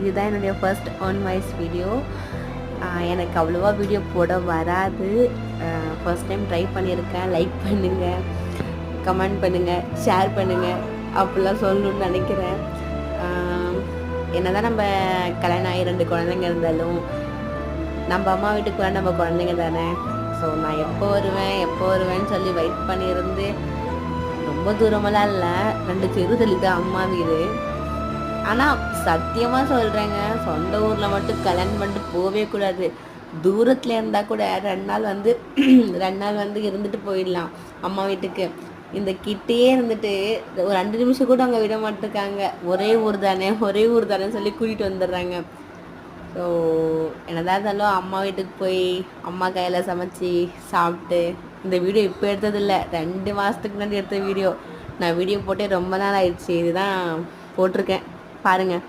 இதுதான் என்னுடைய first on voice video எனக்கு அவ்வளோவா வீடியோ போட வராது. ஃபர்ஸ்ட் டைம் ட்ரை பண்ணியிருக்கேன். லைக் பண்ணுங்கள் கமெண்ட் பண்ணுங்கள் ஷேர் பண்ணுங்கள் அப்படிலாம் சொல்லணும்னு நினைக்கிறேன். என்ன என்னதான் நம்ம கல்யாணம் ஆகி ரெண்டு குழந்தைங்க இருந்தாலும் நம்ம அம்மா வீட்டுக்கு நம்ம குழந்தைங்க தானே? ஸோ நான் எப்போ வருவேன் எப்போ வருவேன்னு சொல்லி வெயிட் பண்ணியிருந்து ரொம்ப தூரமெல்லாம் இல்லை. ரெண்டு தெரு தள்ளி தான் அம்மா வீடு. ஆனால் சத்தியமாக சொல்கிறேங்க சொந்த ஊரில் மட்டும் கல்யாணம் பண்ணிட்டு போகவே கூடாது. தூரத்தில் இருந்தால் கூட ரெண்டு நாள் வந்து ரெண்டு நாள் வந்து இருந்துட்டு போயிடலாம் அம்மா வீட்டுக்கு. இந்த கிட்டேயே இருந்துட்டு ஒரு ரெண்டு நிமிஷம் கூட அங்கே விட மாட்டிருக்காங்க. ஒரே ஊர் தானே ஒரே ஊர் தானே சொல்லி கூட்டிகிட்டு வந்துடுறாங்க. ஸோ என்னதான் இருந்தாலும் அம்மா வீட்டுக்கு போய் அம்மா கையில் சமைச்சு சாப்பிட்டு இந்த வீடியோ இப்போ எடுத்ததில்ல ரெண்டு மாதத்துக்கு முன்னாடி எடுத்த வீடியோ. நான் வீடியோ போட்டே ரொம்ப நாள் ஆயிடுச்சு இதுதான் போட்டிருக்கேன். paranha